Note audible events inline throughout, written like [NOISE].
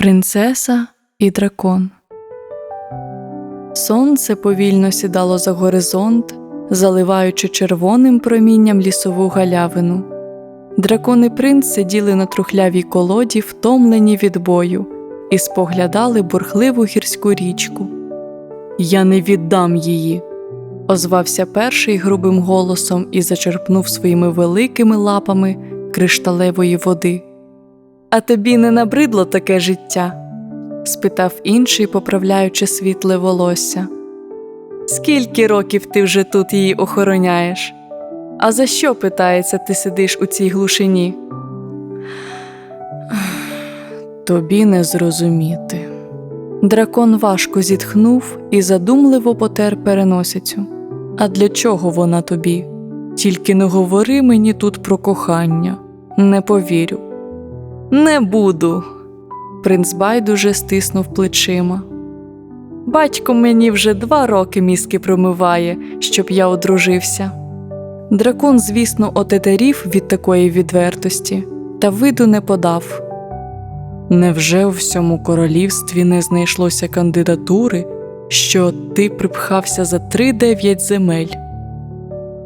Принцеса і дракон. Сонце повільно сідало за горизонт, заливаючи червоним промінням лісову галявину. Дракон і принц сиділи на трухлявій колоді, втомлені від бою, і споглядали бурхливу гірську річку. Я не віддам її, озвався перший грубим голосом і зачерпнув своїми великими лапами кришталевої води. А тобі не набридло таке життя? спитав інший, поправляючи світле волосся. Скільки років ти вже тут її охороняєш? А за що, питається, ти сидиш у цій глушині? Тобі не зрозуміти. Дракон важко зітхнув і задумливо потер переносицю. А для чого вона тобі? Тільки не говори мені тут про кохання, не повірю. Не буду. Принц байдуже стиснув плечима. Батько мені вже два роки мізки промиває, щоб я одружився. Дракон, звісно, отетерів від такої відвертості, та виду не подав. Невже у всьому королівстві не знайшлося кандидатури, що ти припхався за три дев'ять земель?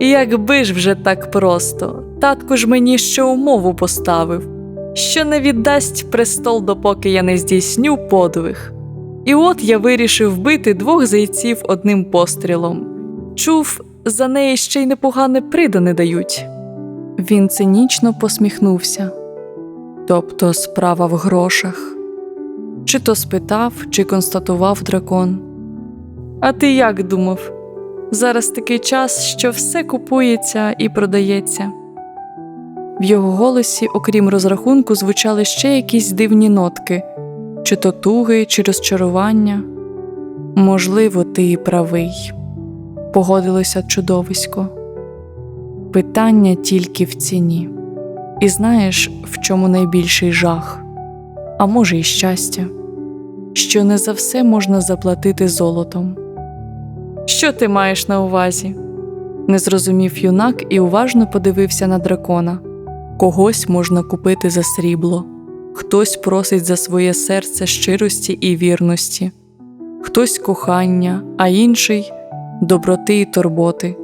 Якби ж вже так просто, татко ж мені ще умову поставив, що не віддасть престол, допоки я не здійсню подвиг. І от я вирішив вбити двох зайців одним пострілом. Чув, за неї ще й непогане придане дають. Він цинічно посміхнувся. Тобто справа в грошах. Чи то спитав, чи констатував дракон. А ти як думав? Зараз такий час, що все купується і продається. В його голосі, окрім розрахунку, звучали ще якісь дивні нотки, чи то туги, чи розчарування. Можливо, ти і правий, погодилося чудовисько. Питання тільки в ціні. І знаєш, в чому найбільший жах, а може, й щастя, що не за все можна заплатити золотом. Що ти маєш на увазі? не зрозумів юнак і уважно подивився на дракона. Когось можна купити за срібло, хтось просить за своє серце щирості і вірності, хтось кохання, а інший доброти і турботи.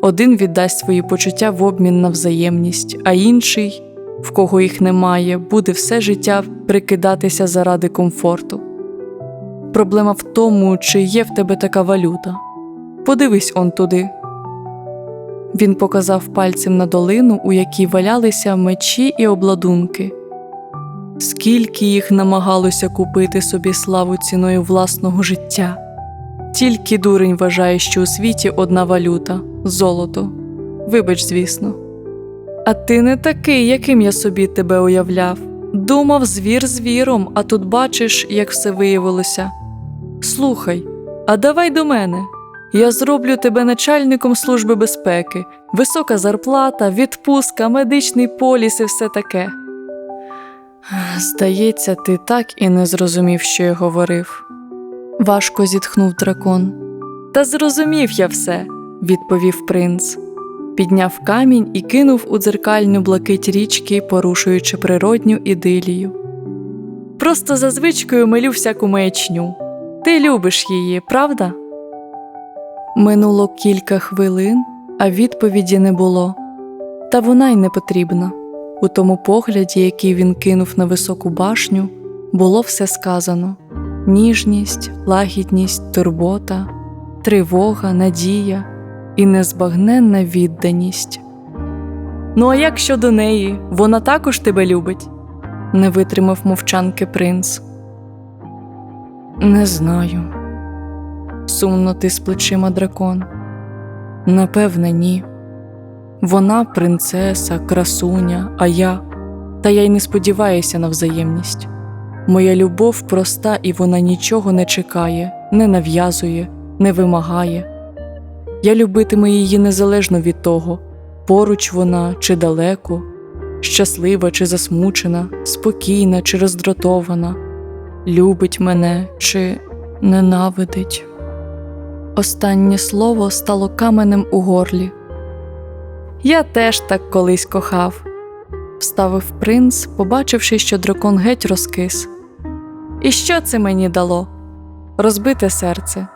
Один віддасть свої почуття в обмін на взаємність, а інший, в кого їх немає, буде все життя прикидатися заради комфорту. Проблема в тому, чи є в тебе така валюта. Подивись он туди. Він показав пальцем на долину, у якій валялися мечі і обладунки. Скільки їх намагалося купити собі славу ціною власного життя. Тільки дурень вважає, що у світі одна валюта золото. Вибач, звісно. А ти не такий, яким я собі тебе уявляв. Думав, звір звіром, а тут бачиш, як все виявилося. Слухай, а давай до мене. Я зроблю тебе начальником Служби безпеки, висока зарплата, відпустка, медичний поліс і все таке. Здається, ти так і не зрозумів, що я говорив. Важко зітхнув дракон. Та зрозумів я все, відповів принц. Підняв камінь і кинув у дзеркальну блакить річки, порушуючи природню ідилію. Просто за звичкою милю всяку маячню. Ти любиш її, правда? Минуло кілька хвилин, а відповіді не було, та вона й не потрібна. У тому погляді, який він кинув на високу башню, було все сказано: ніжність, лагідність, турбота, тривога, надія і незбагненна відданість. Ну, а як щодо неї, вона також тебе любить? не витримав мовчанки принц. Не знаю. Сумно ти з плечима дракон. Напевне, ні. Вона принцеса, красуня, а я, та я й не сподіваюся на взаємність. Моя любов проста, і вона нічого не чекає, не нав'язує, не вимагає. Я любитиму її незалежно від того, поруч вона чи далеко, щаслива чи засмучена, спокійна чи роздратована, любить мене чи ненавидить. Останнє слово стало каменем у горлі. Я теж так колись кохав, вставив принц, побачивши, що дракон геть розкис. І що це мені дало? Розбите серце.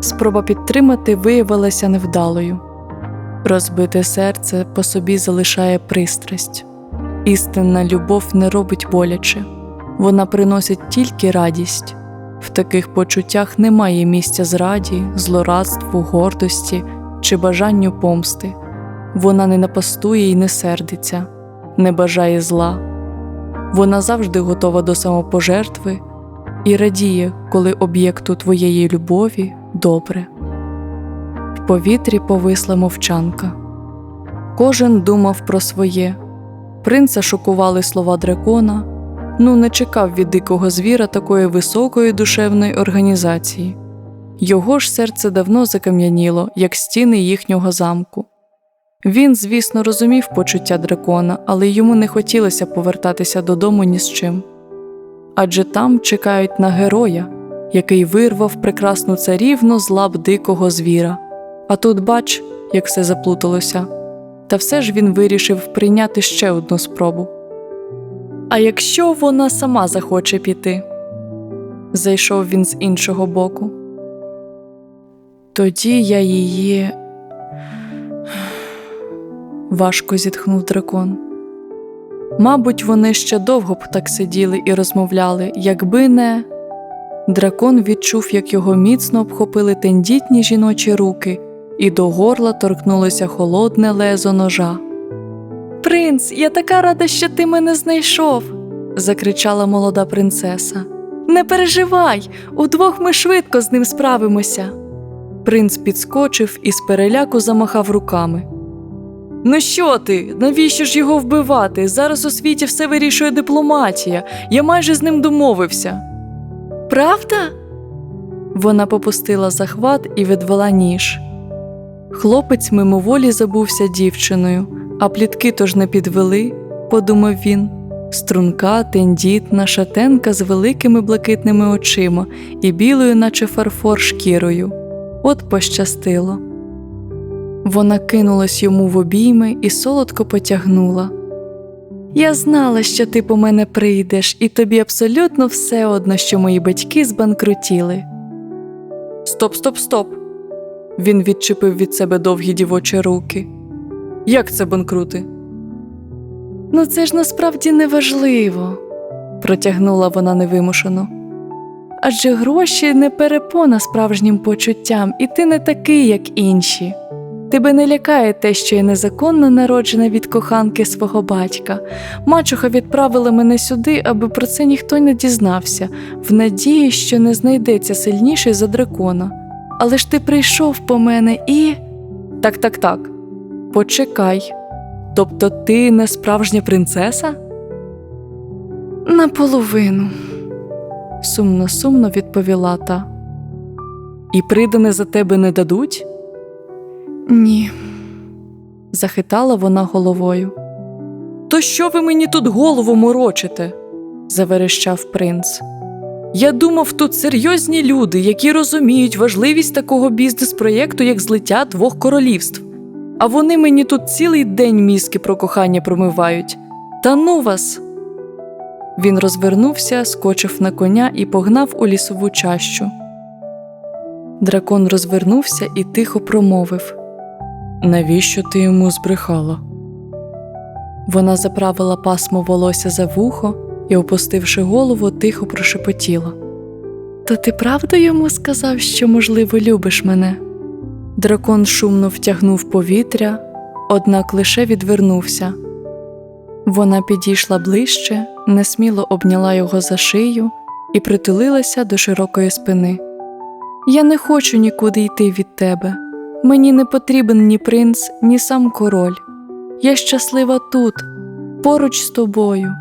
Спроба підтримати виявилася невдалою. Розбите серце по собі залишає пристрасть. Істинна любов не робить боляче, вона приносить тільки радість. В таких почуттях немає місця зраді, злорадству, гордості чи бажанню помсти. Вона не напастує і не сердиться, не бажає зла. Вона завжди готова до самопожертви і радіє, коли об'єкту твоєї любові добре. В повітрі повисла мовчанка. Кожен думав про своє. Принца шокували слова дракона. Ну, не чекав від дикого звіра такої високої душевної організації. Його ж серце давно закам'яніло, як стіни їхнього замку. Він, звісно, розумів почуття дракона, але йому не хотілося повертатися додому ні з чим. Адже там чекають на героя, який вирвав прекрасну царівну з лап дикого звіра. А тут бач, як все заплуталося. Та все ж він вирішив прийняти ще одну спробу. А якщо вона сама захоче піти? Зайшов він з іншого боку. Тоді я її. Важко зітхнув дракон. Мабуть, вони ще довго б так сиділи і розмовляли, якби не. Дракон відчув, як його міцно обхопили тендітні жіночі руки, і до горла торкнулося холодне лезо ножа. Принц, я така рада, що ти мене знайшов, закричала молода принцеса. Не переживай, удвох ми швидко з ним справимося. Принц підскочив і з переляку замахав руками. Ну що ти? Навіщо ж його вбивати? Зараз у світі все вирішує дипломатія. Я майже з ним домовився. Правда? Вона попустила захват і відвела ніж. Хлопець мимоволі забувся дівчиною, а плітки тож не підвели, подумав він. Струнка, тендітна, шатенка з великими блакитними очима і білою, наче фарфор шкірою. От пощастило. Вона кинулась йому в обійми і солодко потягнула. Я знала, що ти по мене прийдеш, і тобі абсолютно все одно, що мої батьки збанкрутіли. Стоп, стоп, стоп. Він відчепив від себе довгі дівочі руки. Як це банкрути? Ну, це ж насправді неважливо, протягнула вона невимушено. Адже гроші не перепона справжнім почуттям, і ти не такий, як інші. Тебе не лякає те, що я незаконно народжена від коханки свого батька. Мачуха відправила мене сюди, аби про це ніхто не дізнався, в надії, що не знайдеться сильніший за дракона. Але ж ти прийшов по мене і. Так, так, так. Почекай. Тобто ти не справжня принцеса? Наполовину, сумно сумно відповіла та. І придане за тебе не дадуть? Ні, захитала вона головою. То що ви мені тут голову морочите? заверещав принц. Я думав, тут серйозні люди, які розуміють важливість такого бізнес-проєкту, як злиття двох королівств. А вони мені тут цілий день мізки про кохання промивають. Та ну вас. Він розвернувся, скочив на коня і погнав у лісову чащу. Дракон розвернувся і тихо промовив Навіщо ти йому збрехала? Вона заправила пасмо волосся за вухо і, опустивши голову, тихо прошепотіла. То ти правда йому сказав, що, можливо, любиш мене? Дракон шумно втягнув повітря, однак лише відвернувся. Вона підійшла ближче, несміло обняла його за шию і притулилася до широкої спини. Я не хочу нікуди йти від тебе. Мені не потрібен ні принц, ні сам король. Я щаслива тут, поруч з тобою.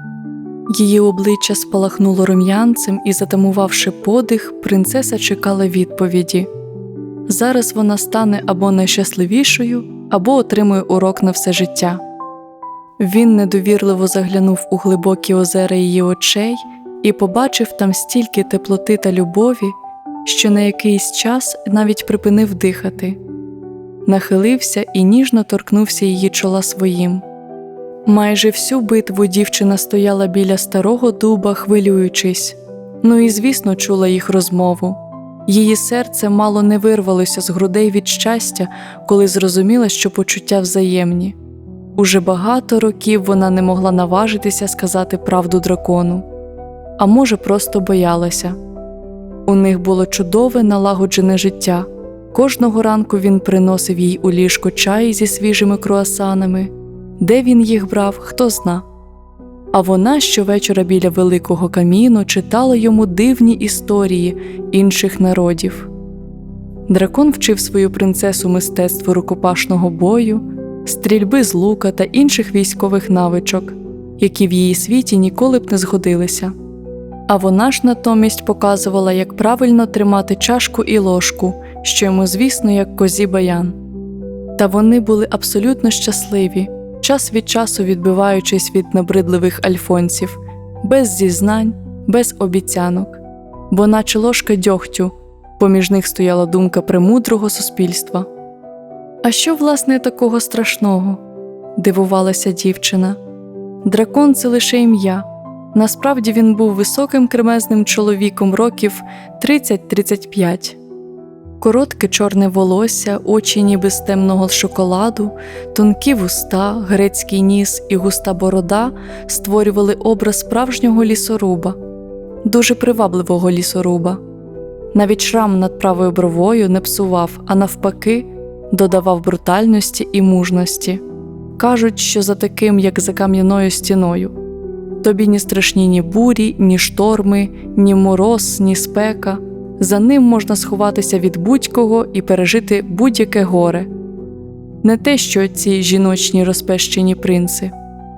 Її обличчя спалахнуло рум'янцем і, затамувавши подих, принцеса чекала відповіді. Зараз вона стане або найщасливішою, або отримує урок на все життя. Він недовірливо заглянув у глибокі озера її очей і побачив там стільки теплоти та любові, що на якийсь час навіть припинив дихати. Нахилився і ніжно торкнувся її чола своїм. Майже всю битву дівчина стояла біля старого дуба, хвилюючись. Ну і звісно, чула їх розмову. Її серце мало не вирвалося з грудей від щастя, коли зрозуміла, що почуття взаємні. Уже багато років вона не могла наважитися сказати правду дракону, а може, просто боялася. У них було чудове налагоджене життя. Кожного ранку він приносив їй у ліжко чай зі свіжими круасанами, де він їх брав, хто зна. А вона щовечора біля великого каміну читала йому дивні історії інших народів. Дракон вчив свою принцесу мистецтву рукопашного бою, стрільби з лука та інших військових навичок, які в її світі ніколи б не згодилися. А вона ж натомість показувала, як правильно тримати чашку і ложку, що йому, звісно, як козі баян. Та вони були абсолютно щасливі, час від часу відбиваючись від набридливих альфонців, без зізнань, без обіцянок, бо, наче ложка дьогтю, поміж них стояла думка премудрого суспільства. А що, власне, такого страшного? дивувалася дівчина. Дракон це лише ім'я. Насправді він був високим кремезним чоловіком років 30-35. Коротке чорне волосся, очі ніби з темного шоколаду, тонкі вуста, грецький ніс і густа борода створювали образ справжнього лісоруба, дуже привабливого лісоруба. Навіть шрам над правою бровою не псував, а навпаки, додавав брутальності і мужності. Кажуть, що за таким, як за кам'яною стіною. Тобі ні страшні ні бурі, ні шторми, ні мороз, ні спека. За ним можна сховатися від будь-кого і пережити будь-яке горе. Не те, що ці жіночні розпещені принци,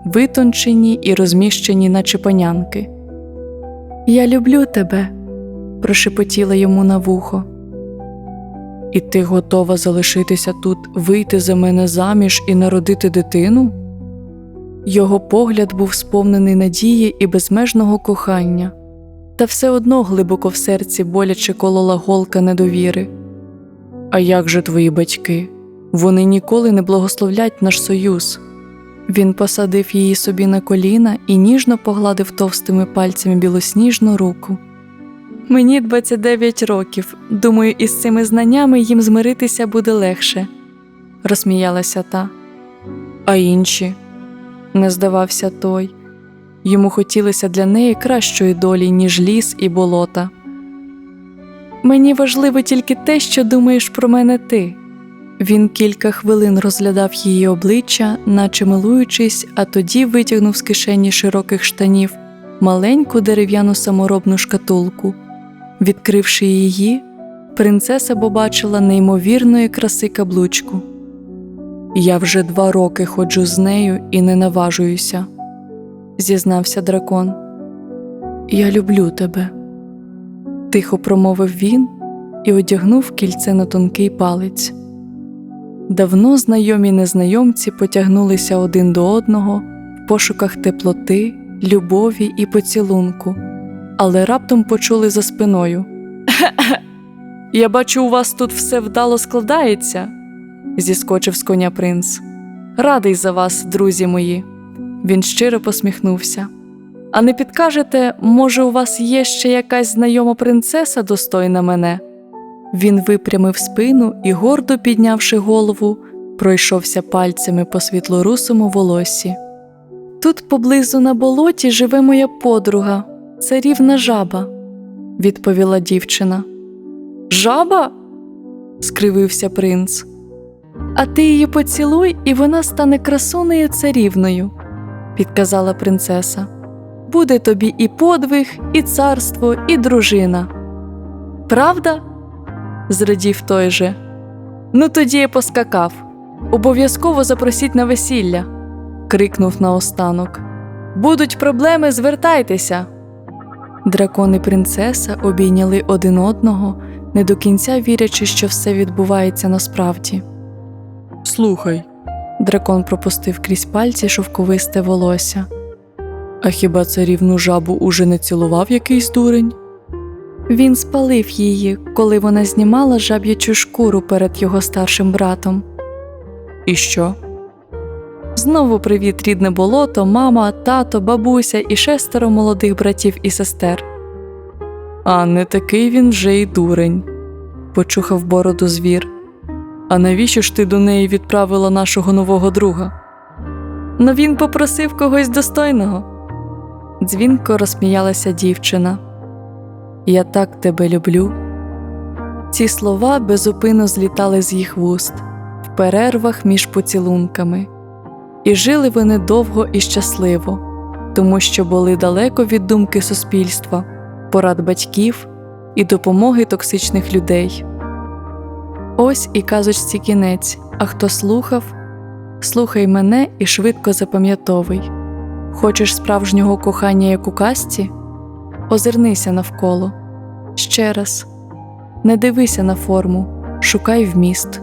витончені і розміщені, наче панянки. Я люблю тебе, прошепотіла йому на вухо. І ти готова залишитися тут, вийти за мене заміж і народити дитину? Його погляд був сповнений надії і безмежного кохання, та все одно глибоко в серці боляче колола голка недовіри. А як же твої батьки? Вони ніколи не благословлять наш союз. Він посадив її собі на коліна і ніжно погладив товстими пальцями білосніжну руку. Мені 29 років. Думаю, із цими знаннями їм змиритися буде легше, розсміялася та. А інші не здавався той. Йому хотілося для неї кращої долі, ніж ліс і болота. Мені важливо тільки те, що думаєш про мене ти. Він кілька хвилин розглядав її обличчя, наче милуючись, а тоді витягнув з кишені широких штанів маленьку дерев'яну саморобну шкатулку. Відкривши її, принцеса побачила неймовірної краси каблучку. Я вже два роки ходжу з нею і не наважуюся, зізнався дракон. Я люблю тебе, тихо промовив він і одягнув кільце на тонкий палець. Давно знайомі незнайомці потягнулися один до одного в пошуках теплоти, любові і поцілунку, але раптом почули за спиною. [LAUGHS] Я бачу, у вас тут все вдало складається зіскочив з коня принц. Радий за вас, друзі мої. Він щиро посміхнувся. А не підкажете, може, у вас є ще якась знайома принцеса достойна мене? Він випрямив спину і, гордо піднявши голову, пройшовся пальцями по світлорусому волосі. Тут поблизу на болоті живе моя подруга, царівна жаба, відповіла дівчина. Жаба? скривився принц а ти її поцілуй, і вона стане красунею царівною, підказала принцеса. Буде тобі і подвиг, і царство, і дружина. Правда? зрадів той же. Ну, тоді я поскакав. Обов'язково запросіть на весілля, крикнув наостанок. Будуть проблеми, звертайтеся. Дракон і принцеса обійняли один одного, не до кінця вірячи, що все відбувається насправді. Слухай, дракон пропустив крізь пальці шовковисте волосся. А хіба царівну жабу уже не цілував якийсь дурень? Він спалив її, коли вона знімала жаб'ячу шкуру перед його старшим братом. І що? Знову привіт, рідне болото, мама, тато, бабуся і шестеро молодих братів і сестер. А не такий він вже й дурень, почухав бороду звір. А навіщо ж ти до неї відправила нашого нового друга? Ну він попросив когось достойного. Дзвінко розсміялася дівчина. Я так тебе люблю. Ці слова безупинно злітали з їх вуст в перервах між поцілунками. І жили вони довго і щасливо, тому що були далеко від думки суспільства, порад батьків і допомоги токсичних людей. Ось і казочці кінець, а хто слухав, слухай мене і швидко запам'ятовуй. Хочеш справжнього кохання, як у казці? Озирнися навколо. Ще раз. Не дивися на форму, шукай вміст.